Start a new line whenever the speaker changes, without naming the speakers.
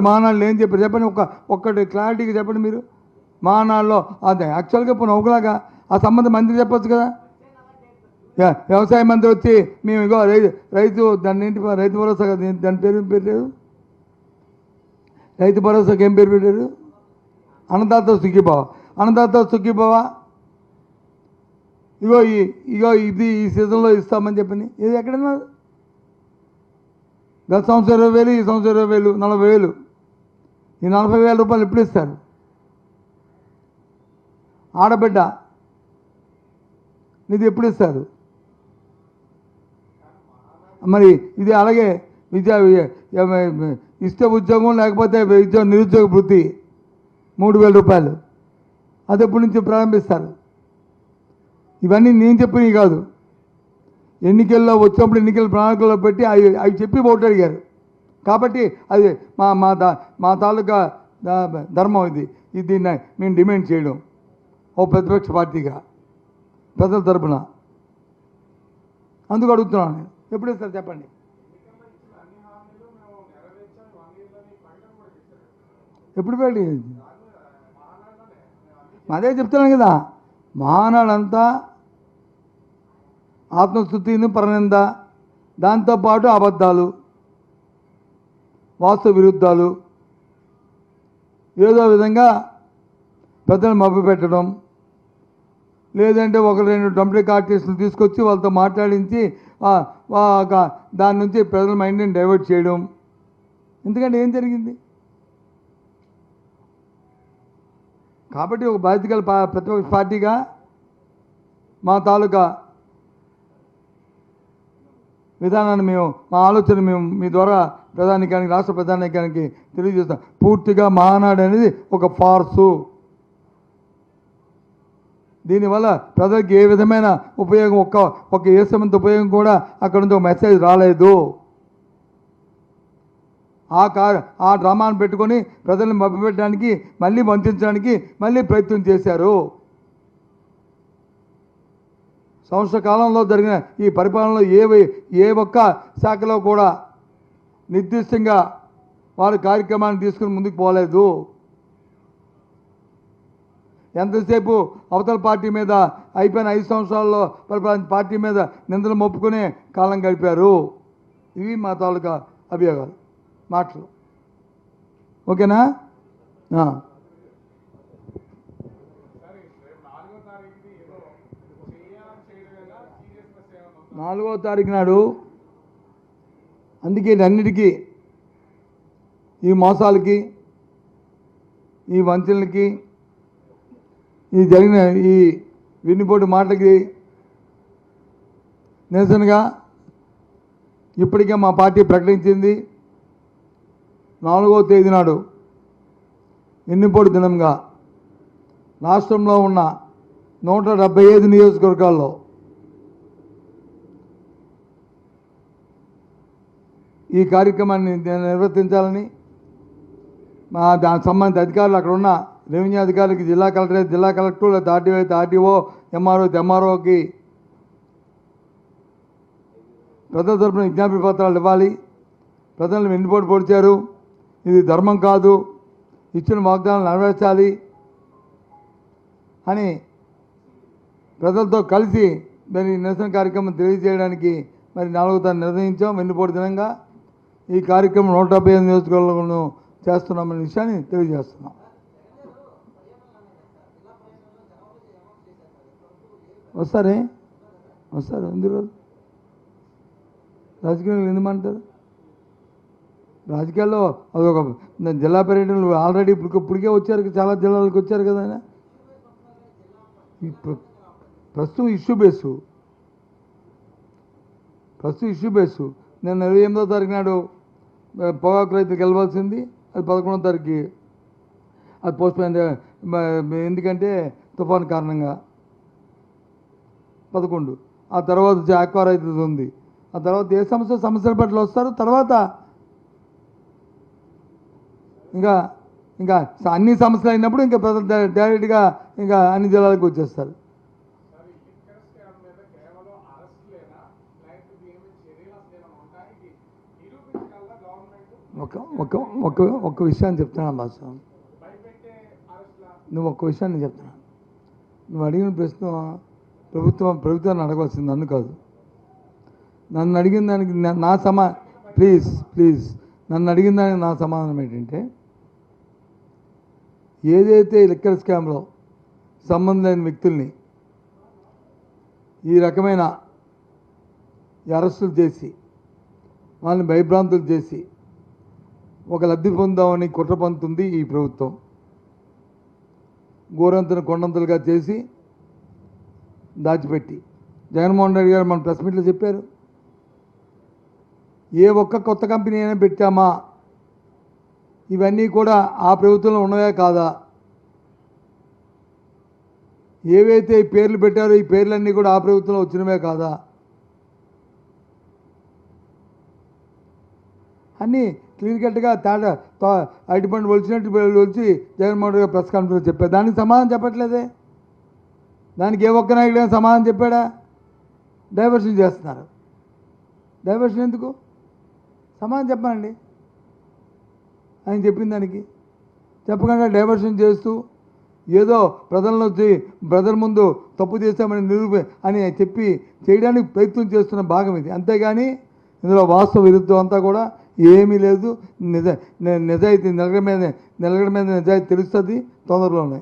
మానాలు ఏం చెప్పారు? చెప్పండి ఒక ఒక్కటి క్లారిటీగా చెప్పండి మీరు. మానాల్లో అదే యాక్చువల్గా ఇప్పుడు ఒకలాగా ఆ సంబంధం మంత్రి చెప్పొచ్చు కదా? యా- వ్యవసాయ మంత్రి వచ్చి మేము ఇగో రైతు రైతు దాన్ని ఏంటి రైతు భరోసా కదా దాని పేరు ఏం పెట్టారు రైతు భరోసాకి ఏం పేరు పెట్టారు? అన్నదాత సుఖీభావ. అన్నదాత సుఖీభావ? ఇగో ఈ ఇగో ఇది ఈ సీజన్లో ఇస్తామని చెప్పని ఇది ఎక్కడన్నా గత సంవత్సరం ఇరవై వేలు ఈ సంవత్సరం ఇరవై వేలు నలభై వేలు. ఈ నలభై వేల రూపాయలు ఎప్పుడు ఇస్తారు? ఆడబిడ్డ ఇది ఎప్పుడు ఇస్తారు? మరి ఇది అలాగే విద్యా ఇష్ట ఇస్తే ఉద్యోగం లేకపోతే ఉద్యోగ నిరుద్యోగ వృత్తి మూడు వేల రూపాయలు. అది ఎప్పటి నుంచి ప్రారంభిస్తారు? ఇవన్నీ నేను చెప్పినవి కాదు. ఎన్నికల్లో వచ్చినప్పుడు ఎన్నికల ప్రణాళికలో పెట్టి అవి అవి చెప్పి ఓటు అడిగారు. కాబట్టి అది మా మా దా మా తాలూకా ధర్మం ఇది. ఇది దీన్ని మేము డిమాండ్ చేయడం. ఓ ప్రతిపక్ష పార్టీగా. ప్రజల తరపున. అందుకు అడుగుతున్నాను నేను. ఎప్పుడు ఇస్తారు చెప్పండి. ఎప్పుడు పెట్టి అదే చెప్తున్నాను కదా. మానాడంతా ఆత్మస్థుతిని పరనింద దాంతోపాటు అబద్ధాలు వాస్తవ విరుద్ధాలు ఏదో విధంగా పెద్దలు మభ్య పెట్టడం లేదంటే ఒక రెండు డొంప్లిక్ ఆర్టిస్టులు తీసుకొచ్చి వాళ్ళతో మాట్లాడించి ఒక దాని నుంచి ప్రజల మైండ్ని డైవర్ట్ చేయడం. ఎందుకంటే ఏం జరిగింది? కాబట్టి ఒక బాధ్యత గల ప్రతిపక్ష పార్టీగా మా తాలూకా విధానాన్ని మేము మా ఆలోచన మేము మీ ద్వారా ప్రధానికానికి రాష్ట్ర ప్రధానికానికి తెలియజేస్తాం. పూర్తిగా మహానాడు అనేది ఒక ఫార్సు. దీనివల్ల ప్రజలకు ఏ విధమైన ఉపయోగం ఒక్క ఒక ఏసమంత ఉపయోగం కూడా అక్కడ నుంచి ఒక మెసేజ్ రాలేదు. ఆ కార్ ఆ డ్రామాను పెట్టుకొని ప్రజల్ని మభ్యపెట్టడానికి మళ్ళీ వంచడానికి మళ్ళీ ప్రయత్నం చేశారు. సంవత్సర కాలంలో జరిగిన ఈ పరిపాలనలో ఏ ఏ ఒక్క శాఖలో కూడా నిర్దిష్టంగా వారు కార్యక్రమాన్ని తీసుకుని ముందుకు పోలేదు. ఎంతసేపు అవతల పార్టీ మీద అయిపోయిన ఐదు సంవత్సరాల్లో పరిపాలన పార్టీ మీద నిందలు మొప్పుకునే కాలం గడిపారు. ఇవి మా తాలూకా అభియోగాలు మాటలు. ఓకేనా? నాలుగో తారీఖు నాడు అందుకే అన్నిటికీ ఈ మోసాలకి ఈ వంచనలకి ఈ జరిగిన ఈ విన్నిపోటు మాటలకి నిరసనగా ఇప్పటికే మా పార్టీ ప్రకటించింది. నాలుగో తేదీ నాడు ఎన్నిపోటు దినంగా రాష్ట్రంలో ఉన్న నూట డెబ్బై ఐదు నియోజకవర్గాల్లో ఈ కార్యక్రమాన్ని నిర్వర్తించాలని మా దానికి సంబంధిత అధికారులు అక్కడ ఉన్న రెవెన్యూ అధికారులకి జిల్లా కలెక్టర్ జిల్లా కలెక్టర్ లేదా ఆర్టీఓ అయితే ఆర్టీఓ ఎంఆర్ఓ ఎంఆర్ఓకి ప్రజల తరపున విజ్ఞాపన పత్రాలు ఇవ్వాలి. ప్రజలను వెన్నుపోటు పొడిచారు. ఇది ధర్మం కాదు. ఇచ్చిన వాగ్దానాలు నెరవేర్చాలి అని ప్రజలతో కలిసి దాని నిరసన కార్యక్రమం తెలియజేయడానికి మరి నాలుగో తారీఖు నిర్ణయించాం. వెన్నుపోటు దినంగా ఈ కార్యక్రమం నూట డెబ్బై ఐదు నియోజకవర్గాలను చేస్తున్నామనే విషయాన్ని తెలియజేస్తున్నాం. వస్తారే? వస్తారు. ఎందుకు రాజకీయాలు ఎందుమంటారు రాజకీయాల్లో అదొక జిల్లా పర్యటనలు ఆల్రెడీ ఇప్పుడు ఇప్పటికే వచ్చారు చాలా జిల్లాలకు వచ్చారు కదా ఆయన. ఈ ప్రస్తుతం ఇష్యూ బేసు. ప్రస్తుతం ఇష్యూ బేసు. నేను ఇరవై ఎనిమిదో తారీఖు నాడు పొగాకు రైతులకు వెళ్ళవలసింది అది పదకొండో తారీఖు. అది పోస్ట్ ఎందుకంటే తుఫాన్ కారణంగా. పదకొండు. ఆ తర్వాత వచ్చి ఆక్వా ఉంది. ఆ తర్వాత ఏ సమస్య సమస్యల పట్ల వస్తారు తర్వాత ఇంకా ఇంకా అన్ని సమస్యలు అయినప్పుడు ఇంకా డై- డైరెక్ట్గా ఇంకా అన్ని జిల్లాలకు వచ్చేస్తారు. ఒక ఒక ఒక ఒక్క విషయాన్ని చెప్తున్నాను బాస్. నువ్వు ఒక్క విషయాన్ని చెప్తున్నా నువ్వు అడిగిన ప్రశ్న ప్రభుత్వం ప్రభుత్వాన్ని అడగవలసింది నన్ను కాదు. నన్ను అడిగిన దానికి నా- సమా ప్లీజ్ ప్లీజ్. నన్ను అడిగిన దానికి నా సమాధానం ఏంటంటే ఏదైతే లిక్కర్ స్కామ్లో సంబంధం లేని వ్యక్తుల్ని ఈ రకమైన అరెస్టులు చేసి వాళ్ళని భయభ్రాంతులు చేసి ఒక లబ్ధి పొందామని కుట్ర పంతుంది ఈ ప్రభుత్వం. గోరంతను కొండంతలుగా చేసి దాచిపెట్టి. జగన్మోహన్ రెడ్డి గారు మన ప్రెస్ మీట్లో చెప్పారు. ఏ ఒక్క కొత్త కంపెనీ అయినా పెట్టామా? ఇవన్నీ కూడా ఆ ప్రభుత్వంలో ఉన్నవే కాదా? ఏవైతే ఈ పేర్లు పెట్టారో ఈ పేర్లన్నీ కూడా ఆ ప్రభుత్వంలో వచ్చినవే కాదా? అన్నీ క్లియర్ కట్గా తేడా తా- అరటిపండు ఒలిచినట్టు వచ్చి జగన్మోహన్ రెడ్డి ప్రెస్ కాన్ఫరెన్స్ చెప్పారు. దానికి సమాధానం చెప్పట్లేదే? దానికి ఏ ఒక్క నాయకుడు సమాధానం చెప్పాడా? డైవర్షన్ చేస్తున్నారు. డైవర్షన్ ఎందుకు? సమాధానం చెప్పనండి. ఆయన చెప్పిన దానికి. చెప్పకుండా డైవర్షన్ చేస్తూ ఏదో ప్రజలను వచ్చి ప్రజల ముందు తప్పు చేశామని నిరూప అని చెప్పి చేయడానికి ప్రయత్నం చేస్తున్న భాగం ఇది. అంతేగాని ఇందులో వాస్తవ విరుద్ధం అంతా కూడా ఏమీ లేదు. నిజ నిజాయితీ నిలకడ మీద నిలకడ మీద నిజాయితీ తెలుస్తుంది తొందరలోనే.